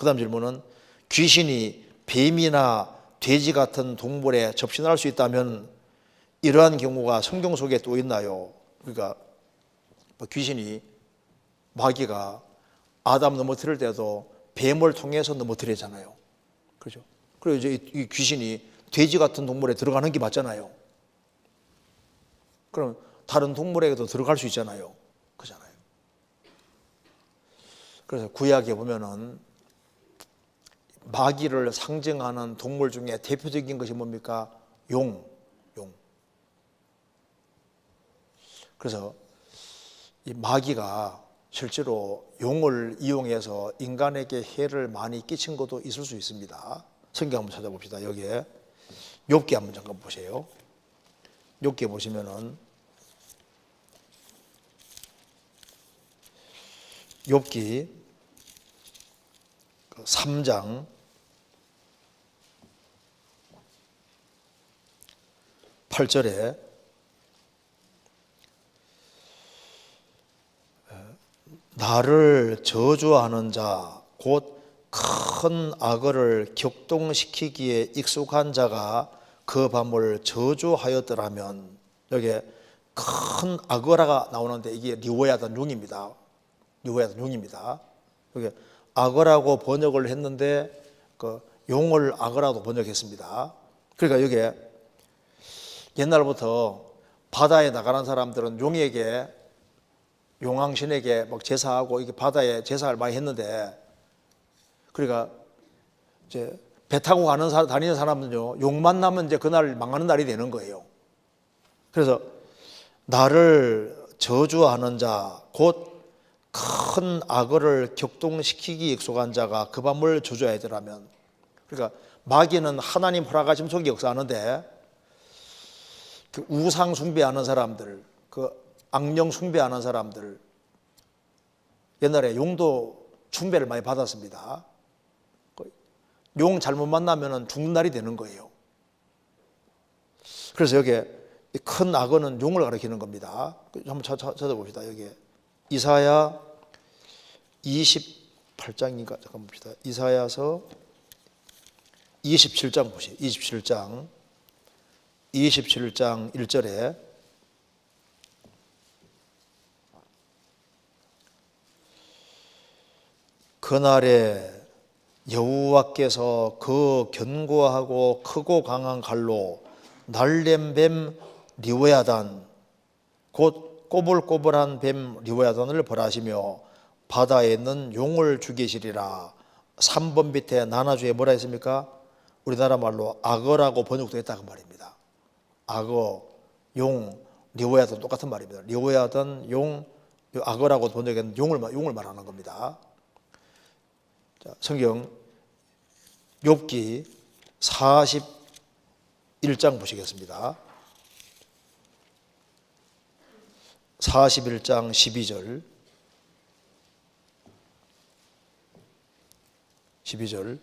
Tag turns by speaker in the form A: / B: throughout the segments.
A: 그 다음 질문은 귀신이 뱀이나 돼지 같은 동물에 접신할 수 있다면 이러한 경우가 성경 속에 또 있나요? 그러니까 뭐 귀신이 마귀가 아담 넘어뜨릴 때도 뱀을 통해서 넘어뜨리잖아요. 그렇죠? 그리고 이제 이- 이 귀신이 돼지 같은 동물에 들어가는 게 맞잖아요. 그럼 다른 동물에게도 들어갈 수 있잖아요. 그잖아요. 그래서 구약에 보면은 마귀를 상징하는 동물 중에 대표적인 것이 뭡니까? 용, 용. 그래서 이 마귀가 실제로 용을 이용해서 인간에게 해를 많이 끼친 것도 있을 수 있습니다. 성경 한번 찾아봅시다. 여기에 욥기 한번 잠깐 보세요. 욥기 보시면은 욥기 3장 8절에 나를 저주하는 자, 곧 큰 악어를 격동시키기에 익숙한 자가 그 밤을 저주하였더라면 여기에 큰 악어라가 나오는데 이게 리오야단 용입니다. 리오야단 용입니다. 여기 악어라고 번역을 했는데 그 용을 악어라고 번역했습니다. 그러니까 여기에 옛날부터 바다에 나가는 사람들은 용에게 용왕신에게 막 제사하고 이게 바다에 제사를 많이 했는데 그러니까 이제 배 타고 가는 사, 다니는 사람은요 용 만 나면 이제 그날 망하는 날이 되는 거예요. 그래서 나를 저주하는 자 곧 큰 악어를 격동시키기 익숙한 자가 그 밤을 저주해야 되라면 그러니까 마귀는 하나님 허락하심 속에 역사하는데 그 우상 숭배하는 사람들, 그 악령 숭배하는 사람들, 옛날에 용도 숭배를 많이 받았습니다. 그용 잘못 만나면 죽는 날이 되는 거예요. 그래서 여기에 이큰 악어는 용을 가리키는 겁니다. 그 한번 찾아봅시다. 여기에 이사야 28장인가 잠깐 봅시다. 이사야서 27장 보세요. 27장 27장 1절에 그날에 여호와께서 그 견고하고 크고 강한 칼로 날렘 뱀 리오야단 곧 꼬불꼬불한 뱀 리오야단을 벌하시며 바다에 있는 용을 죽이시리라 3번 밑에 나나주에 뭐라 했습니까? 우리나라 말로 악어라고 번역도 했다고 말입니다 악어, 용, 리오야든 똑같은 말입니다. 리오야든 용, 악어라고 번역한 용을 말- 용을 말하는 겁니다. 자, 성경 욥기 41장 보시겠습니다. 41장 12절 12절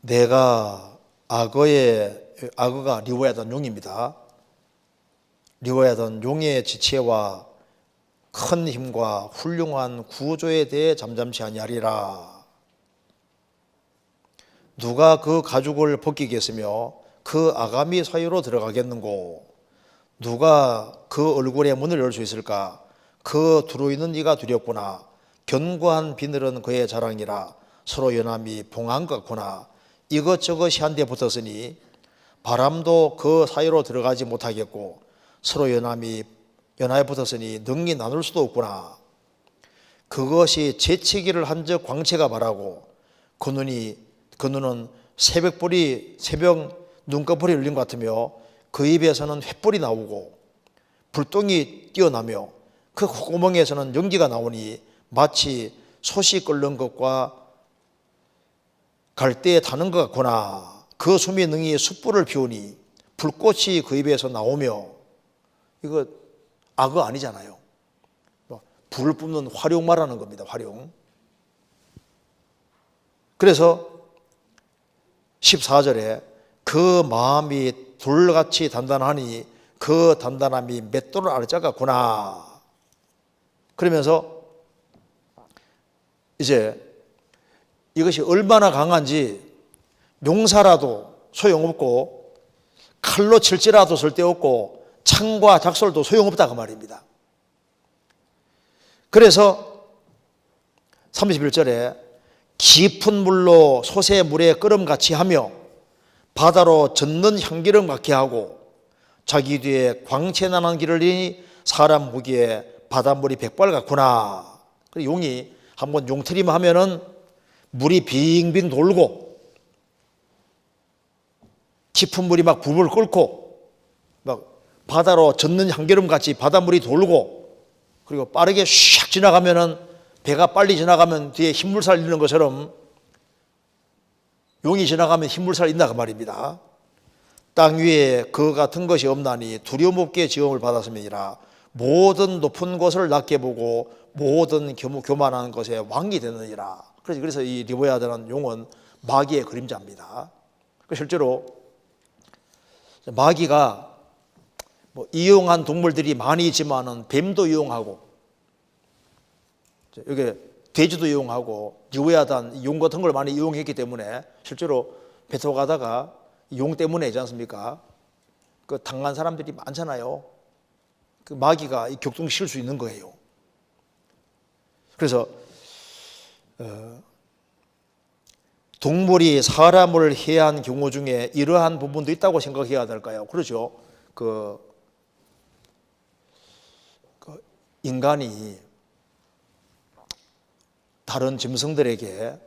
A: 내가 악어의 악어가 리워야던 용입니다. 리워야던 용의 지체와 큰 힘과 훌륭한 구조에 대해 잠잠치 아니하리라. 누가 그 가죽을 벗기겠으며 그 아가미 사이로 들어가겠는고 누가 그 얼굴에 문을 열 수 있을까? 그 두루이는 이가 두렵구나. 견고한 비늘은 그의 자랑이라. 서로 연함이 것 같구나. 이것저것이 한데 붙었으니 바람도 그 사이로 들어가지 못하겠고 서로 연함이 연하에 붙었으니 능히 나눌 수도 없구나. 그것이 재치기를 한즉 광채가 바라고 그 눈이 그 눈은 새벽불이 새벽 눈꺼풀이 열린 것 같으며 그 입에서는 횃불이 나오고 불똥이 뛰어나며 그 구멍에서는 연기가 나오니 마치 솥이 끓는 것과 갈대에 타는 것 같구나. 그 숨이 능히 숯불을 피우니 불꽃이 그 입에서 나오며 이거 악어 아니잖아요. 뭐 불을 뿜는 화룡 말하는 겁니다. 화룡. 그래서 14절에 그 마음이 돌같이 단단하니 그 단단함이 맷돌을 아래짜 같구나. 그러면서 이제 이것이 얼마나 강한지 용사라도 소용없고 칼로 칠지라도 쓸데없고 창과 작솔도 소용없다 그 말입니다. 그래서 31절에 깊은 물로 솟의 물에 끓음 같이 하며 바다로 젖는 향기름 같게 하고 자기 뒤에 광채 나는 길을 이니 사람 보기에 바닷물이 백발 같구나. 그 용이 한번 용트림 하면은 물이 빙빙 돌고 깊은 물이 막 부불 끓고 막 바다로 젖는 향기름 같이 바닷물이 돌고 그리고 빠르게 샥 지나가면은 배가 빨리 지나가면 뒤에 흰물살 있는 것처럼 용이 지나가면 흰물살 있나 그 말입니다. 땅 위에 그 같은 것이 없나니 두려움 없게 지음을 받았음이니라 모든 높은 곳을 낮게 보고 모든 교만한 것에 왕이 되느니라. 그래서 이 리보야드라는 용은 마귀의 그림자입니다. 그 실제로 마귀가 뭐 이용한 동물들이 많이 있지만은 뱀도 이용하고 여기 돼지도 이용하고 리보야단 용 같은 걸 많이 이용했기 때문에 실제로 배토 가다가 용 때문에지 않습니까? 그 당한 사람들이 많잖아요. 그 마귀가 이 격동시킬 수 있는 거예요. 그래서 어, 동물이 사람을 해한 경우 중에 이러한 부분도 있다고 생각해야 될까요? 그렇죠. 그, 그 인간이 다른 짐승들에게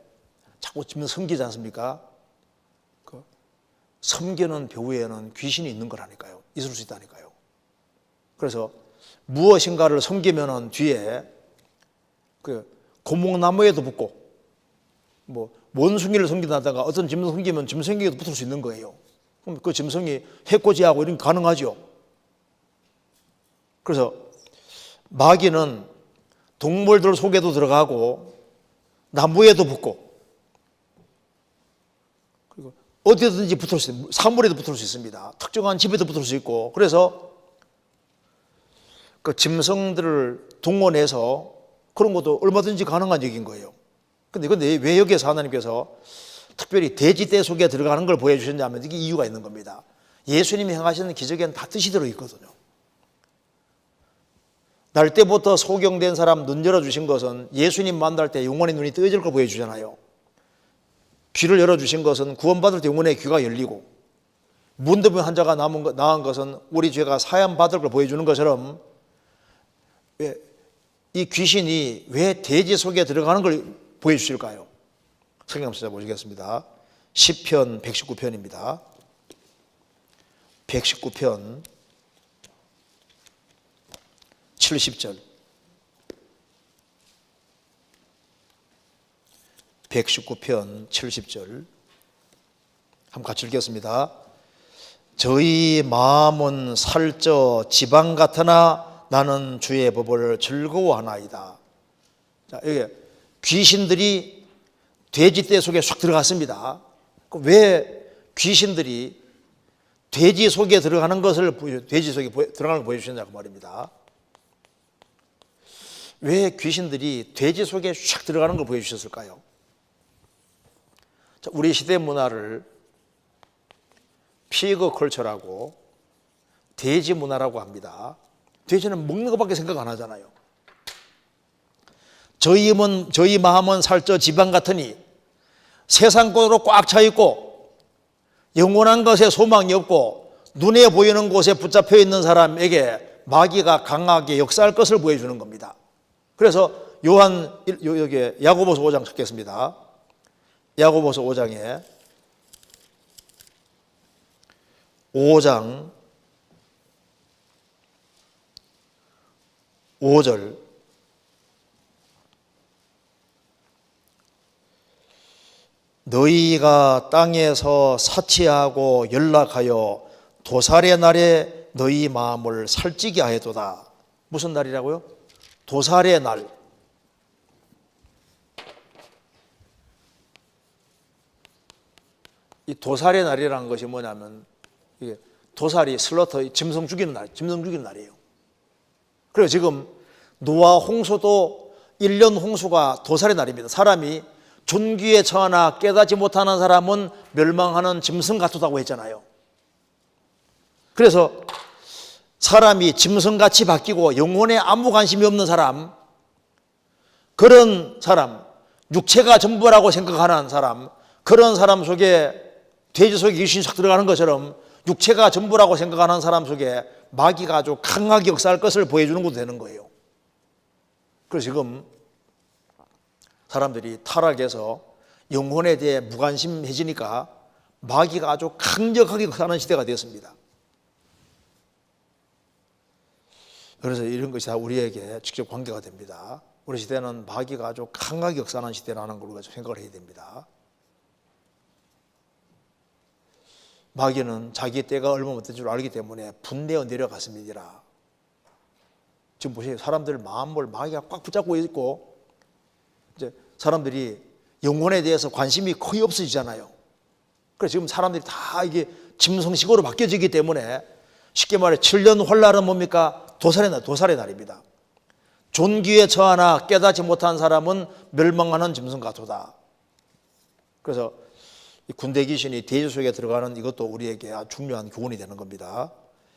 A: 자꾸 짐승 섬기지 않습니까? 그 섬기는 배후에는 귀신이 있는 거라니까요. 있을 수 있다니까요. 그래서 무엇인가를 섬기면은 뒤에 그 고목나무에도 붙고 뭐 원숭이를 섬긴다다가 어떤 짐승 섬기면 짐승에게도 붙을 수 있는 거예요. 그럼 그 짐승이 해코지하고 이런 게 가능하죠. 그래서 마귀는 동물들 속에도 들어가고 나무에도 붙고 그리고 어디든지 붙을 수 있습니다. 사물에도 붙을 수 있습니다. 특정한 집에도 붙을 수 있고 그래서 그 짐승들을 동원해서 그런 것도 얼마든지 가능한 얘기인 거예요. 근데 근데 왜 여기에서 하나님께서 특별히 돼지떼 속에 들어가는 걸 보여주셨냐면 이게 이유가 있는 겁니다. 예수님이 행하시는 기적에는 다 뜻이 들어 있거든요. 날 때부터 소경된 사람 눈 열어주신 것은 예수님 만날 때 영혼의 눈이 뜨여질 걸 보여주잖아요. 귀를 열어주신 것은 구원받을 때 영혼의 귀가 열리고 문드병 환자가 남은 것, 나은 것은 우리 죄가 사함 받을 걸 보여주는 것처럼 왜, 이 귀신이 왜 돼지 속에 들어가는 걸 보여주실까요? 성경 한번 보시겠습니다. 10편 119편입니다. 119편 70절 119편 70절 한번 같이 읽겠습니다. 저희 마음은 살쪄 지방 같으나 나는 주의 법을 즐거워하나이다. 자, 여기 귀신들이 돼지떼 속에 쑥 들어갔습니다. 그왜 귀신들이 돼지 속에 들어가는 것을 돼지 속에 들어가는 걸 보여주셨냐고 말입니다. 왜 귀신들이 돼지 속에 샥 들어가는 걸 보여주셨을까요? 자, 우리 시대 문화를 피그 컬처라고 돼지 문화라고 합니다. 돼지는 먹는 것밖에 생각 안 하잖아요. 저희 몸은 저희 마음은 살쪄 지방 같으니 세상 것으로 꽉 차 있고 영원한 것에 소망이 없고 눈에 보이는 곳에 붙잡혀 있는 사람에게 마귀가 강하게 역사할 것을 보여주는 겁니다. 그래서 요한 요- 여기 야고보서 5장 찾겠습니다. 야고보서 5장에 5장 5절 너희가 땅에서 사치하고 연락하여 도살의 날에 너희 마음을 살찌게 하여도다. 무슨 날이라고요? 도살의 날. 이 도살의 날이라는 것이 뭐냐면 이게 도살이 슬러터 짐승 죽이는 날, 짐승 죽이는 날이에요. 그래서 지금 노아 홍수도 1년 홍수가 도살의 날입니다. 사람이 존귀에 처하나 깨닫지 못하는 사람은 멸망하는 짐승 같다고 했잖아요. 그래서 사람이 짐승같이 바뀌고 영혼에 아무 관심이 없는 사람, 그런 사람, 육체가 전부라고 생각하는 사람, 그런 사람 속에 돼지 속에 귀신이 싹 들어가는 것처럼 육체가 전부라고 생각하는 사람 속에 마귀가 아주 강하게 역사할 것을 보여주는 것도 되는 거예요. 그래서 지금 사람들이 타락해서 영혼에 대해 무관심해지니까 마귀가 아주 강력하게 사는 시대가 되었습니다. 그래서 이런 것이 다 우리에게 직접 관계가 됩니다. 우리 시대는 마귀가 아주 강하게 역사하는 시대라는 걸 우리가 좀 생각을 해야 됩니다. 마귀는 자기 때가 얼마 못된 줄 알기 때문에 분내어 내려갔습니다. 지금 보세요. 사람들 마음을 마귀가 꽉 붙잡고 있고 이제 사람들이 영혼에 대해서 관심이 거의 없어지잖아요. 그래서 지금 사람들이 다 이게 짐승식으로 바뀌어지기 때문에 쉽게 말해 7년 혼란은 뭡니까? 도살의 날, 도살의 날입니다. 존귀에 처하나 깨닫지 못한 사람은 멸망하는 짐승 같도다. 그래서 이 군대 귀신이 돼지 속에 들어가는 이것도 우리에게 중요한 교훈이 되는 겁니다.